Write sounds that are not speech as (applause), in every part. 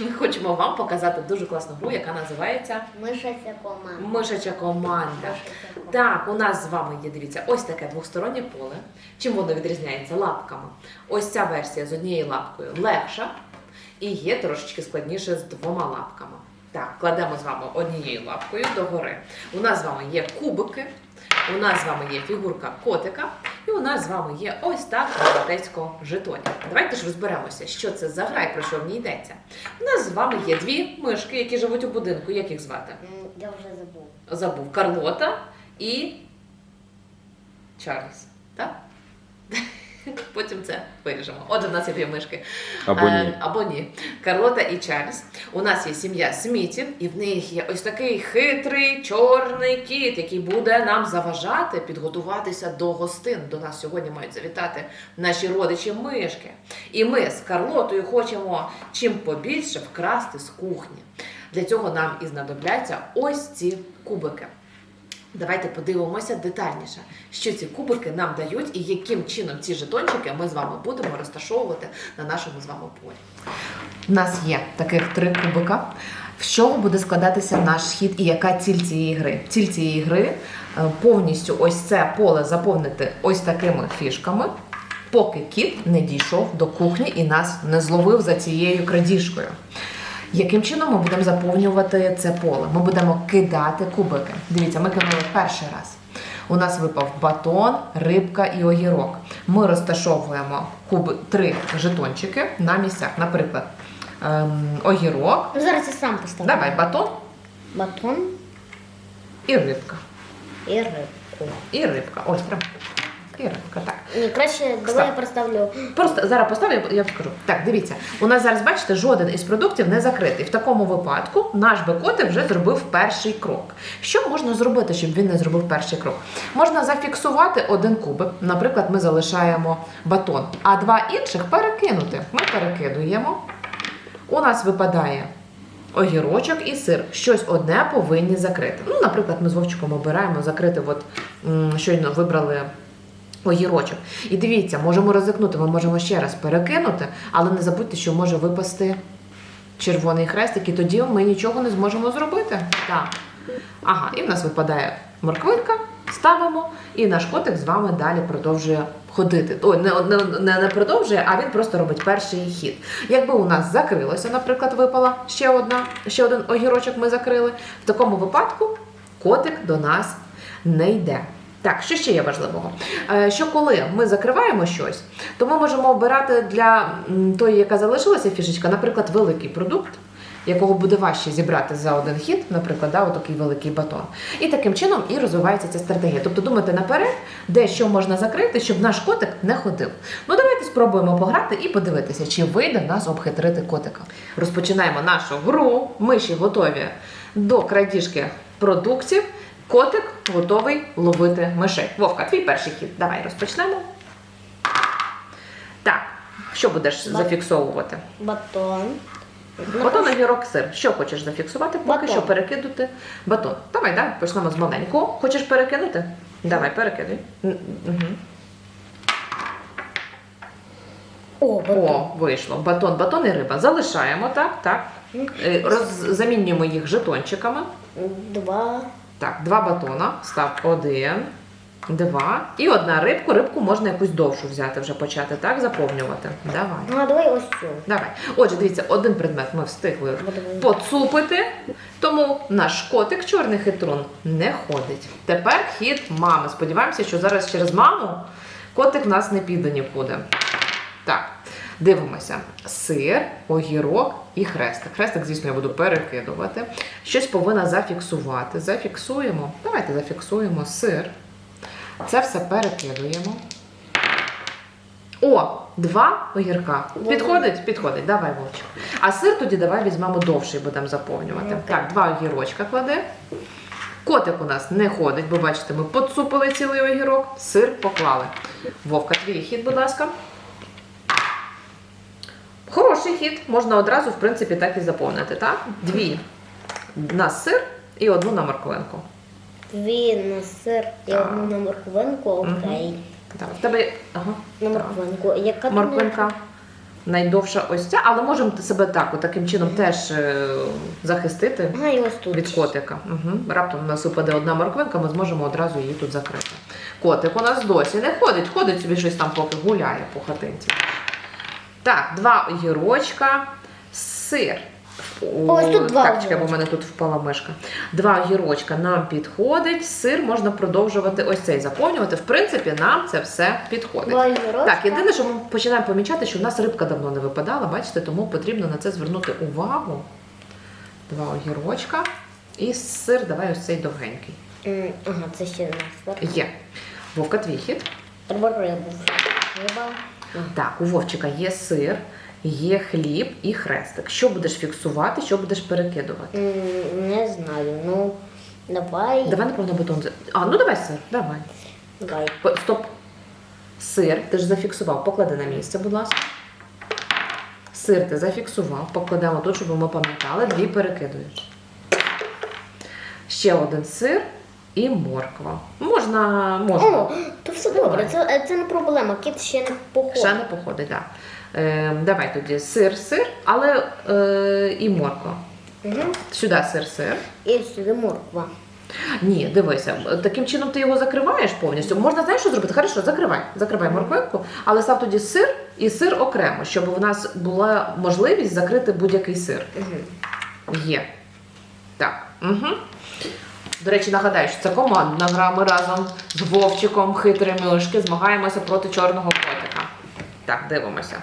Ми хочемо вам показати дуже класну гру, яка називається команда. Мишача команда. Мишаця команда. Так, у нас з вами є, дивіться, ось таке двостороннє поле. Чим воно відрізняється? Лапками. Ось ця версія з однією лапкою легша і є трошечки складніше з двома лапками. Так, кладемо з вами однією лапкою догори. У нас з вами є кубики, у нас з вами є фігурка котика, і у нас з вами є ось так богатецько жетоні. Давайте ж розберемося, що це за гра і про що в ній йдеться. У нас з вами є дві мишки, які живуть у будинку. Як їх звати? Я вже забув. забув Карлота і Чарльз. Так? Це виріжемо. Отже, в нас є дві мишки. Або ні. Е, або ні. Карлота і Чарльз. У нас є сім'я Смітів, і в них є ось такий хитрий чорний кіт, який буде нам заважати підготуватися до гостин. До нас сьогодні мають завітати наші родичі мишки. І ми з Карлотою хочемо чим побільше вкрасти з кухні. Для цього нам і знадобляться ось ці кубики. Давайте подивимося детальніше, що ці кубики нам дають і яким чином ці жетончики ми з вами будемо розташовувати на нашому з вами полі. У нас є таких три кубика. З чого буде складатися наш хід і яка ціль цієї гри? Ціль цієї гри е, повністю ось це поле заповнити ось такими фішками, поки кіт не дійшов до кухні і нас не зловив за цією крадіжкою. Яким чином ми будемо заповнювати це поле? Ми будемо кидати кубики. Дивіться, ми кинули перший раз. У нас випав батон, рибка і огірок. Ми розташовуємо куби, три жетончики на місцях. Наприклад, ем, огірок. Ну зараз я сам поставлю. Давай батон Батон і рибка. і рибку. І рибка. Ось прям. І. Так. Ні, краще давай я проставлю. Просто зараз поставлю, я вам скажу. Так, дивіться, у нас зараз, бачите, жоден із продуктів не закритий. В такому випадку наш бекоти вже зробив перший крок. Що можна зробити, щоб він не зробив перший крок? Можна зафіксувати один кубик. Наприклад, ми залишаємо батон, а два інших перекинути. Ми перекидуємо. У нас випадає огірочок і сир. Щось одне повинні закрити. Ну, наприклад, ми з Вовчиком обираємо закрити, от щойно вибрали огірочок. І дивіться, можемо ризикнути, ми можемо ще раз перекинути, але не забудьте, що може випасти червоний хрестик, і тоді ми нічого не зможемо зробити. Так. Ага, і в нас випадає морквинка, ставимо, і наш котик з вами далі продовжує ходити. Ой, не, не, не, продовжує, а він просто робить перший хід. Якби у нас закрилося, наприклад, випала ще одна, ще один огірочок ми закрили. В такому випадку котик до нас не йде. Так, що ще є важливого? Е, Що коли ми закриваємо щось, то ми можемо обирати для тої, яка залишилася фішечка, наприклад, великий продукт, якого буде важче зібрати за один хід, наприклад, да, отакий великий батон. І таким чином і розвивається ця стратегія. Тобто думати наперед, де що можна закрити, щоб наш котик не ходив. Ну давайте спробуємо пограти і подивитися, чи вийде нас обхитрити котика. Розпочинаємо нашу гру. Миші готові до крадіжки продуктів. Котик готовий ловити мишей. Вовка, твій перший хід. Давай розпочнемо. Так, що будеш Ба- зафіксовувати? Батон. Батон, огірок, сир. Що хочеш зафіксувати? Поки Батон. що перекидати батон. Давай, давай, почнемо з маленького. Хочеш перекинути? Давай, перекидай. О, батон. О, вийшло. Батон, батон і риба. Залишаємо, так, так. Е, Роз... Замінюємо їх жетончиками. Два. Так, два батона. Став один, два. І одна рибку. Рибку можна якусь довшу взяти, вже почати так заповнювати. Давай. Ну, а давай ось цю. Давай. Отже, дивіться, один предмет ми встигли поцупити, тому наш котик чорний хитрун не ходить. Тепер хід мами. Сподіваємося, що зараз через маму котик в нас не піде нікуди. Так, дивимося: сир, огірок і хрестик. Хрестик, звісно, я буду перекидувати. Щось повинна зафіксувати. Зафіксуємо. Давайте зафіксуємо сир. Це все перекидуємо. О, два огірка. Підходить? Підходить. Давай, Вовчик. А сир тоді давай візьмемо довший, будемо заповнювати. Окей. Так, два огірочка кладе. Котик у нас не ходить, бо бачите, ми поцупили цілий огірок, сир поклали. Вовка, твій хід, будь ласка. Хороший хід, можна одразу, в принципі, так і заповнити, так? Дві на сир і одну на морквинку. Дві на сир і Так. одну на морквинку. Окей. Так, в тебе ага. На так. морквинку. Яка тут Морквинка. Найдовша ось ця, але можемо себе так, от таким чином теж е, захистити Ага, і ось тут. від котика. Угу. Раптом у нас випаде одна морквинка, ми зможемо одразу її тут закрити. Котик у нас досі не ходить, ходить собі щось там поки гуляє по хатинці. Так, два огірочка, сир. Ось тут два Так, чекай, бо в мене тут впала мишка. Два огірочка нам підходить, сир можна продовжувати ось цей заповнювати. В принципі, нам це все підходить. Два. Так, єдине, що ми починаємо помічати, що в нас рибка давно не випадала, бачите, тому потрібно на це звернути увагу. Два огірочка. І сир, давай ось цей довгенький. М, Ага, це ще не. Є. Вовка, твій хід. Треба рибу. Риба. Так, у Вовчика є сир, є хліб і хрестик. Що будеш фіксувати, що будеш перекидувати? М, Не знаю. Ну, давай. Давай, напевно, бетон. за- А, ну давай сир, давай. Давай. Стоп. Сир, ти ж зафіксував, поклади на місце, будь ласка. Сир ти зафіксував, покладемо тут, щоб ми пам'ятали, дві перекидуєш. Ще один сир і морква. Можна, можна. О, то все добре. Це, це не проблема. Кіт ще не походить. Ще не походить, так. Е, давай тоді сир, сир, але е, і морква. Угу. Сюди сир, сир. І сюди морква. Ні, дивися, таким чином ти його закриваєш повністю. Можна знаєш, що зробити? Хорошо, закривай, закривай морквинку, але став тоді сир і сир окремо, щоб у нас була можливість закрити будь-який сир. Угу. Є. Так. Угу. До речі, нагадаю, що це командна гра. Ми разом з Вовчиком хитрі мишки змагаємося проти чорного котика. Так, дивимося.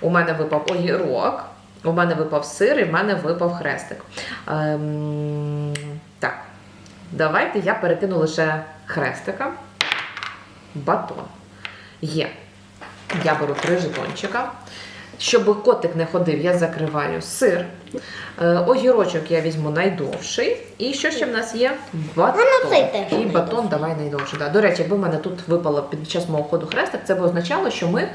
У мене випав огірок, у мене випав сир і в мене випав хрестик. Ем, так, давайте я перекину лише хрестика. Батон. Є. Я беру три жетончика. Щоб котик не ходив, я закриваю сир. Е, огірочок я візьму найдовший. І що ще в нас є? Батон. Ну, І батон давай найдовший. Да. До речі, якби в мене тут випало під час мого ходу хрестик, це б означало, що ми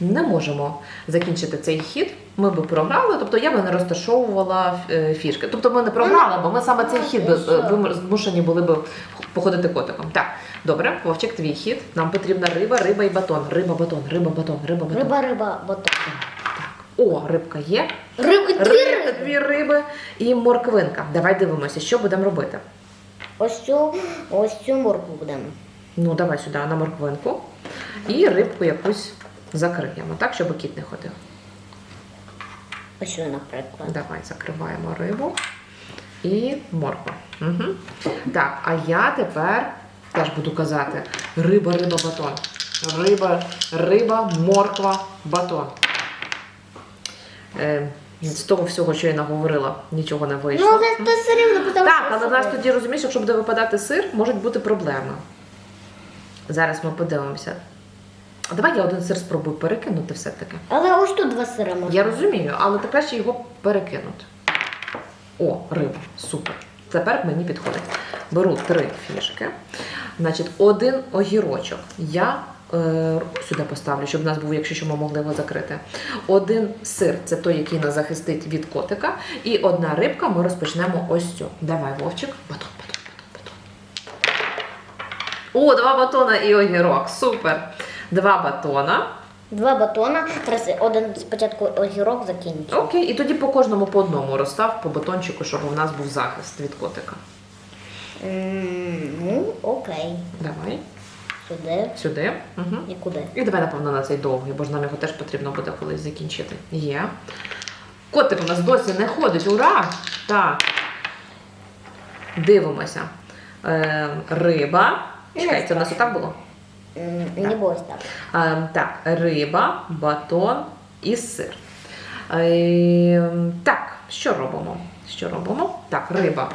не можемо закінчити цей хід. Ми би програли, тобто я би не розташовувала е, фішки. Тобто ми не програли, бо ми саме цей хід би, е, би змушені були б походити котиком. Так, добре, Вовчик, твій хід. Нам потрібна риба, риба і батон. Риба, батон, риба, батон, риба, батон. Риба, риба, батон. О, рибка є. Риби, дві Риби, дві риби і морквинка. Давай дивимося, що будемо робити. Ось цю, ось цю моркву будемо. Ну, давай сюди на морквинку. І рибку якусь закриємо, так, щоб кіт не ходив. Ось наприклад. Давай закриваємо рибу і морква. Угу. Так, а я тепер теж буду казати: риба, риба, батон. Риба, риба, морква, батон. Е, з того всього, що я наговорила, нічого не вийшло. Ну, але це все рівно, тому Так, що але в нас тоді розумієш, якщо буде випадати сир, можуть бути проблеми. Зараз ми подивимося. А давай я один сир спробую перекинути все-таки. Але ось тут два сири можна. Я розумію, але ти краще його перекинути. О, риба, супер. Тепер мені підходить. Беру три фішки. Значить, один огірочок. Я сюди поставлю, щоб в нас був, якщо що ми могли його закрити. Один сир це той, який нас захистить від котика. І одна рибка ми розпочнемо ось цю. Давай, вовчик. Батон, батон, батон, батон. О, два батона і огірок. Супер. Два батона. Два батона. Один спочатку огірок закінчу. Окей, і тоді по кожному по одному розстав по батончику, щоб у нас був захист від котика. М, Ну, окей. Давай, Сюди. сюди. Угу. І куди? І давай, напевно, на цей довгий, бо ж нам його теж потрібно буде колись закінчити. Є. Котик у нас досі не ходить. Ура! Так. Дивимося. Е, риба. Чекай, це у нас отак було? Не ось так. Е, так, риба, батон і сир. Е, так, що робимо? Що робимо? Так, риба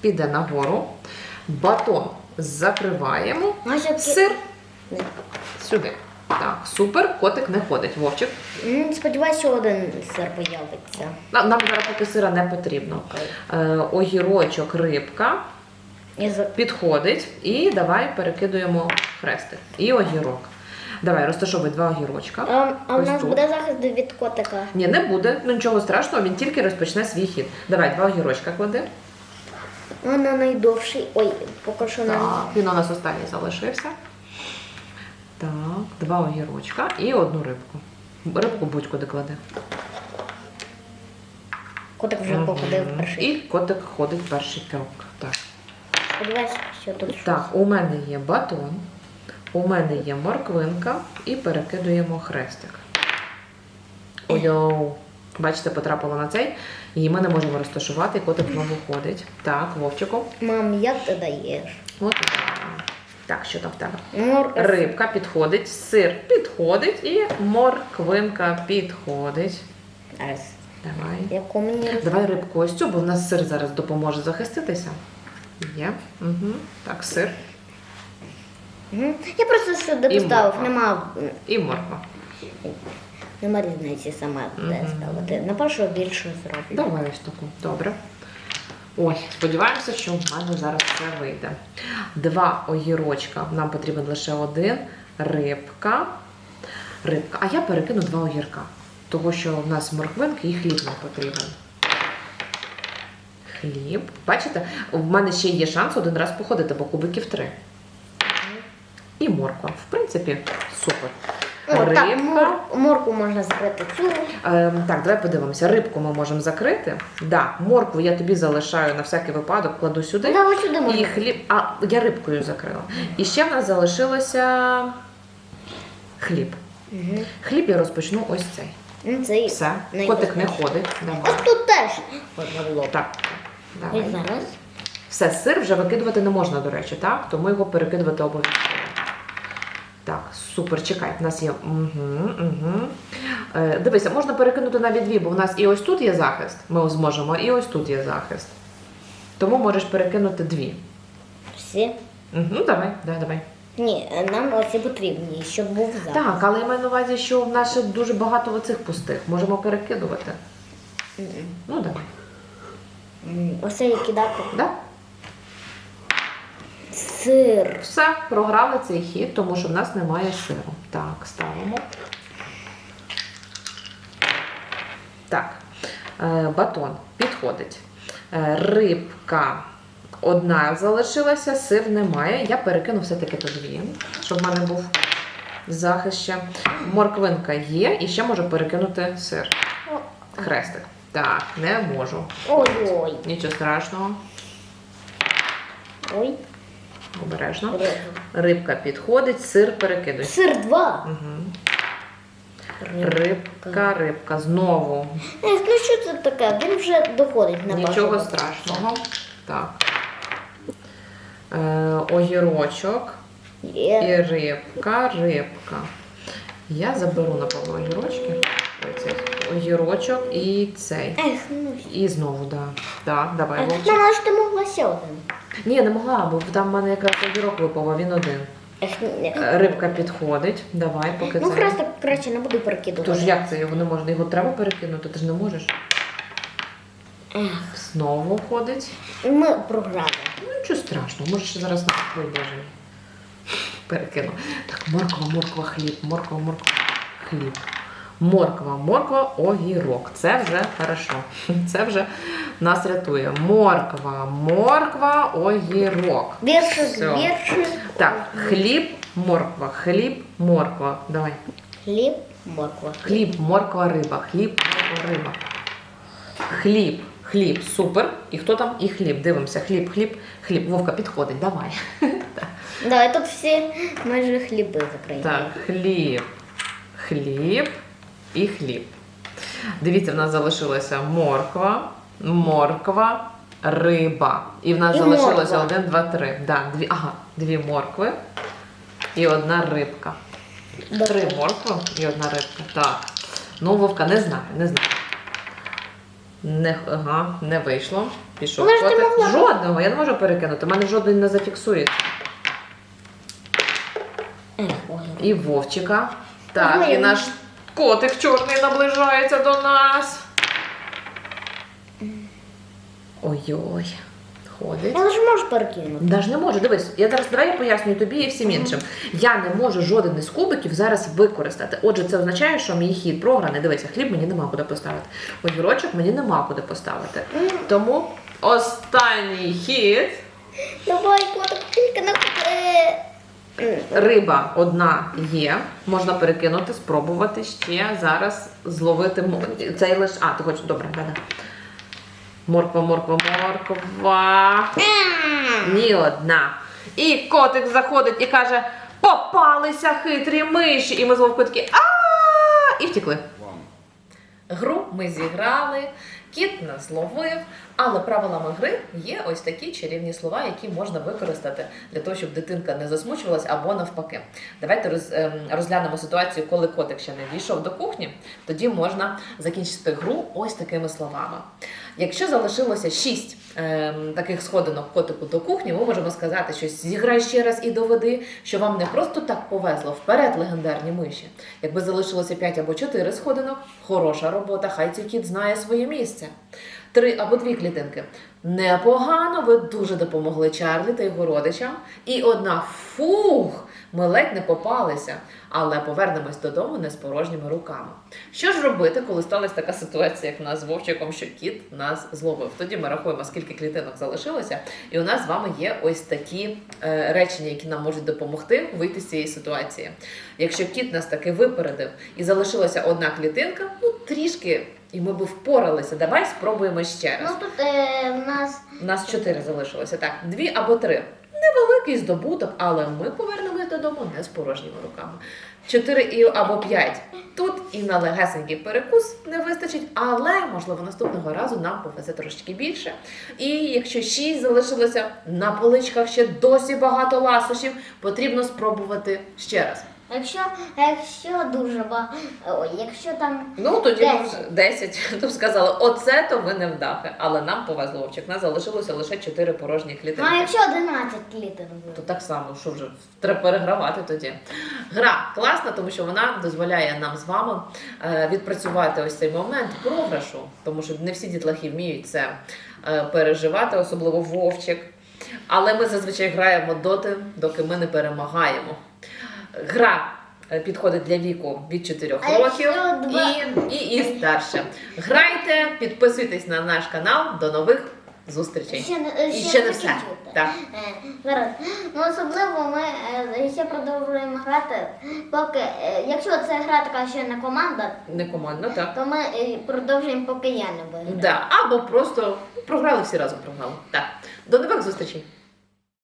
піде нагору, батон закриваємо, Значить, сир Не. сюди. Так, супер, котик не ходить. Вовчик. Сподіваюсь, що один сир появиться. Нам нам зараз поки сира не потрібно. Е, огірочок, рибка за- підходить. І давай перекидуємо хрестик. І огірок. Давай, розташовуй два огірочка. А, а в нас тут. буде захист від котика. Ні, не буде, ну нічого страшного, він тільки розпочне свій хід. Давай, два огірочка клади. А на найдовший. Ой, поки що на. Так, він у нас останній залишився. Так, два огірочка і одну рибку. Рибку будь-куди кладе. Котик вже походив перший. І котик ходить перший крок. Так. Сподіваюсь, що тут щось. Так, у мене є батон, у мене є морквинка і перекидуємо хрестик. Ой-оу. Бачите, потрапило на цей, і ми не можемо розташувати, і котик знову ходить. Так, Вовчику. Мам, як ти даєш? От. Так, що там в тебе? Морква. Рибка підходить, сир підходить і морквинка підходить. Зараз. Давай. Яку мені. Давай рибку ось цю, бо в нас сир зараз допоможе захиститися. Є. Угу. Так, сир Мгм. Я просто сюди І поставив, морква. нема, і морква. Нема різниці сама де ставити. На першого більше зроблю. Давай ось таку. Добре. Ой, сподіваємося, що в мене зараз все вийде. Два огірочка. Нам потрібен лише один. Рибка. Рибка. А я перекину два огірка. Того, що в нас морквинки і хліб нам потрібен. Хліб. Бачите, в мене ще є шанс один раз походити, бо кубиків три. І морква. В принципі, супер. О, так, Рибка. мор, морку можна закрити цю. Ем, так, давай подивимося. Рибку ми можемо закрити. Да, моркву я тобі залишаю на всякий випадок, кладу сюди. Да, ось сюди І можна. хліб. А, я рибкою закрила. І ще в нас залишилося хліб. Угу. Хліб я розпочну ось цей. Ну, це і- Все. Котик не ходить. Давай. Ось тут теж можна було. Так. І Давай. зараз. Все, сир вже викидувати не можна, до речі, так? Тому його перекидувати обов'язково. Так, супер, чекай, в нас є. Угу, угу. Е, дивися, можна перекинути навіть дві, бо в нас і ось тут є захист, ми зможемо, і ось тут є захист. Тому можеш перекинути дві. Всі. Угу, ну давай, давай, давай. Ні, нам оці потрібні, щоб був запах. Так, але я маю на увазі, що в нас ще дуже багато оцих пустих. Можемо перекидувати. Мгм. Ну, давай. М, Оце і кидати. Да? Сир. Все, програли цей хід, тому що в нас немає сиру. Так, ставимо. Так, е, батон підходить. Е, рибка одна залишилася, сир немає. Я перекину все-таки то дві, щоб в мене був захист ще. Морквинка є, і ще можу перекинути сир. Хрестик. Так, не можу. Ой-ой. Нічого страшного. Ой. Обережно. Рибка підходить, сир перекидуй. Сир два. Угу. Рибка, рибка. Знову. Ех, ну що це таке? Він вже доходить на Нічого базу. страшного. Так. Е, огірочок Є. і рибка, рибка. Я заберу, напевно, огірочки. Оцей огірочок і цей. Ех, ну. І знову, да. Так, давай, Вовчик. Мама, ж ти могла ще один. Ні, не могла, бо там в мене якраз огірок випав, а він один. Ех, ні. Е, Рибка підходить. Давай, поки Ну, це. хрестик краще не буду перекидувати. Тож як це його не можна? Його треба перекинути, ти ж не можеш. Ех, Знову ходить. ми програли. Ну нічого страшного, може ще зараз на вибіжені. Перекину. Так, морква, морква, хліб, морква, морква, хліб. Морква, морква, огірок. Це вже хорошо. (laughs) Це вже нас рятує. Морква, морква, огірок. Більше, більше. Так, хліб, морква, хліб, морква. Давай. Хліб, морква. Хліб, морква, риба, хліб, морква, риба. Хліб, хліб, супер. І хто там? І хліб. Дивимося. Хліб, хліб, хліб. Вовка підходить, давай. (laughs) Давай тут всі майже хліби закриємо. Так, хліб, хліб і хліб. Дивіться, в нас залишилася морква, морква, риба. І в нас І залишилося морква. один, два, три. Да, дві, ага, дві моркви і одна рибка. Три моркви і одна рибка. Так. Ну, Вовка, не знаю, не знаю. Не, ага, не вийшло. Пішов котик. Жодного, я не можу перекинути. У мене жодний не зафіксується. І Вовчика. Так, і наш котик чорний наближається до нас. Ой-ой, ходить. Я ж можу перекинути. Даже не можу. Дивись, я зараз давай я пояснюю тобі і всім іншим. Я не можу жоден із кубиків зараз використати. Отже, це означає, що мій хід програний. Дивися, хліб мені нема куди поставити. Огірочок мені нема куди поставити. Тому останній хід. Давай, котик, тільки на Риба одна є. Можна перекинути, спробувати ще зараз зловити цей лиш. А, ти хочеш добре, да, да. Морква, морква, морква. Ні одна. І котик заходить і каже: попалися хитрі миші. І ми з Вовкою такі а і втекли. Гру ми зіграли, кіт нас ловив, але правилами гри є ось такі чарівні слова, які можна використати для того, щоб дитинка не засмучувалась або навпаки. Давайте ем, розглянемо ситуацію, коли котик ще не війшов до кухні. Тоді можна закінчити гру ось такими словами. Якщо залишилося шість таких сходинок котику до кухні, ми можемо сказати, що зіграй ще раз і доведи, що вам не просто так повезло вперед легендарні миші. Якби залишилося 5 або 4 сходинок, хороша робота, хай цей кіт знає своє місце. Три або дві клітинки. Непогано, ви дуже допомогли Чарлі та його родичам. І одна фух, ми ледь не попалися, але повернемось додому не з порожніми руками. Що ж робити, коли сталася така ситуація, як в нас з Вовчиком, що кіт нас зловив? Тоді ми рахуємо, скільки клітинок залишилося, і у нас з вами є ось такі е, речення, які нам можуть допомогти вийти з цієї ситуації. Якщо кіт нас таки випередив і залишилася одна клітинка, ну трішки, і ми би впоралися. Давай спробуємо ще раз. Ну тут е, в нас У нас чотири залишилося. Так, дві або три. Невеликий здобуток, але ми повернемось додому не з порожніми руками. Чотири і або п'ять. Тут і на легесенький перекус не вистачить, але можливо наступного разу нам повезе трошечки більше. І якщо шість залишилося на поличках ще досі багато ласощів, потрібно спробувати ще раз. Якщо, якщо дуже багато, ой, якщо там Ну тоді ми вже 10, то б сказали, оце то ви не вдахи. Але нам повезло Вовчик. Нас залишилося лише чотири порожні клітинки. а якщо 11 клітин То буде. так само, що вже треба перегравати тоді. Гра класна, тому що вона дозволяє нам з вами е, відпрацювати ось цей момент програшу, тому що не всі дітлахи вміють це е, переживати, особливо вовчик. Але ми зазвичай граємо доти, доки ми не перемагаємо. Гра е, підходить для віку від 4 А років і, і, і старше. Грайте, підписуйтесь на наш канал. До нових зустрічей. Ще не, І ще не все. Так. Е, Ну особливо ми е, ще продовжуємо грати, поки е, якщо це гра така ще не команда, Не командно, так. то ми е, продовжуємо, поки я не виграю. Да, або просто програли всі разом програли. Так. До нових зустрічей.